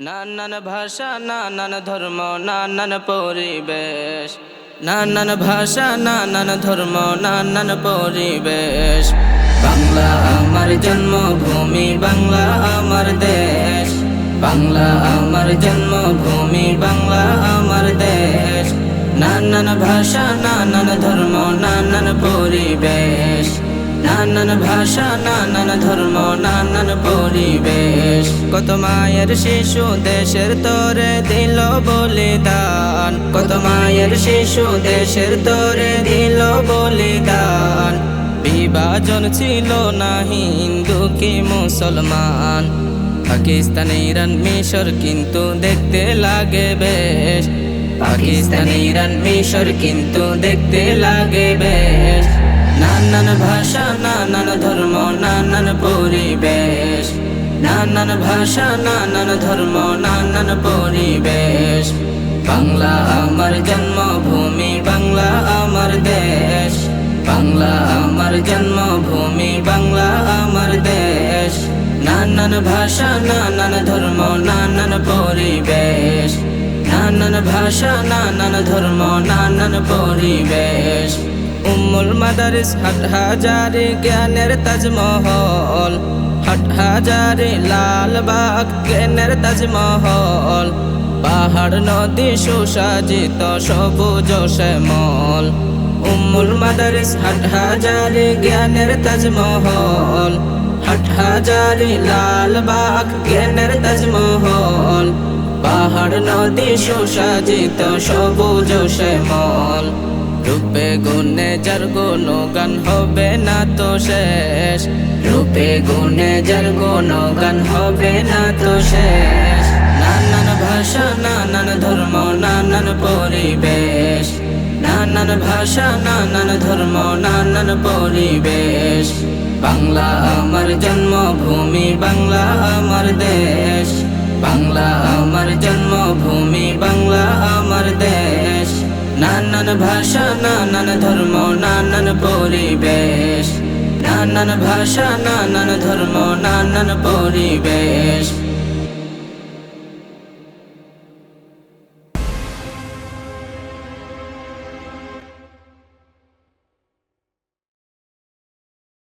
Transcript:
নানান ভাষা, নানান ধর্ম, নানান পরিবেশ। নানান ভাষা, নানান ধর্ম, নানান পরিবেশ। বাংলা আমার জন্মভূমি, বাংলা আমার দেশ। বাংলা আমার জন্মভূমি, বাংলা আমার দেশ। নানান ভাষা, নানান ধর্ম, নানান পরিবেশ। নানান ভাষা, নানান ধর্ম, নানান পরিবেশ। কত মায়ের শিশু দেশের তরে দিল বলিদান। কত মায়ের শিশু দেশের তরে দিল বলিদান। বিভাজন ছিল না হিন্দু কি মুসলমান। পাকিস্তান, ইরান, মিশর কিন্তু দেখতে লাগে বেশ। পাকিস্তান, ইরান, মিশর কিন্তু দেখতে লাগে বেশ। নানান ভাষা, নানান ধর্ম, নানান পরিবেশ। নানান ভাষা, নানান ধর্ম, নানান পরিবেশ। বাংলা আমার জন্মভূমি, বাংলা আমার দেশ। বাংলা আমার জন্মভূমি, বাংলা আমার দেশ। নানান ভাষা, নানান ধর্ম, নানান পরিবেশ। নানান ভাষা, নানান ধর্ম, নানান পরিবেশ। উম্মুল মাদারিস হাট হাজারি জ্ঞানের তাজমহল। হাট হাজারি লালবাগ জ্ঞানের তাজমহল। পাহাড়, নদী সুসাজিত সবুজ শ্যামল। উম্মুল মাদারিস হাট হাজারি জ্ঞানের তাজমহল। হাট হাজারি লালবাগ জ্ঞানের তাজমহল। পাহাড়, নদী সুসাজিত সবুজ শ্যামল। রূপে গুণে যার গান হবে না তো শেষ। রূপে গুণে যার গান হবে না তো শেষ। নানান ভাষা, নানান ধর্ম, নানান পরিবেশ। নানান ভাষা, নানান ধর্ম, নানান পরিবেশ। বাংলা আমার জন্মভূমি, বাংলা আমার দেশ। নানান ভাষা নানান ধর্ম নানান পরিবেশ। নানান ভাষা নানান ধর্ম নানান পরিবেশ।